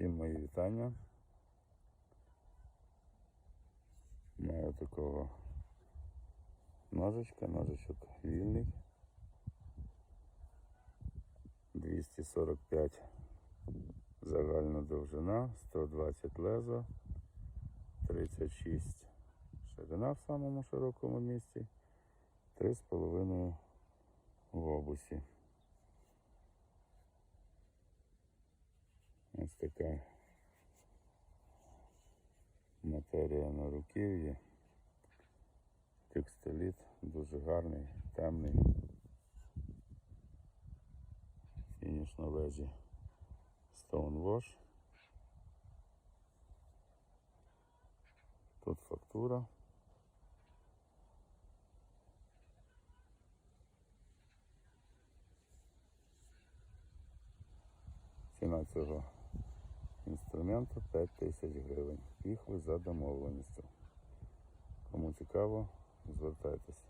Всім мої вітання. Маю такого ножичка, ножичок вільний. 245 загальна довжина, 120 лезо, 36 ширина в самому широкому місці, 3,5 в обусі. Ось така матерія на руків'ї. Текстиліт дуже гарний, темний. Фініш на лезі Stonewash. Тут фактура. Ціна інструменту 5 тисяч гривень. Їх ви за домовленістю. Кому цікаво, звертайтеся.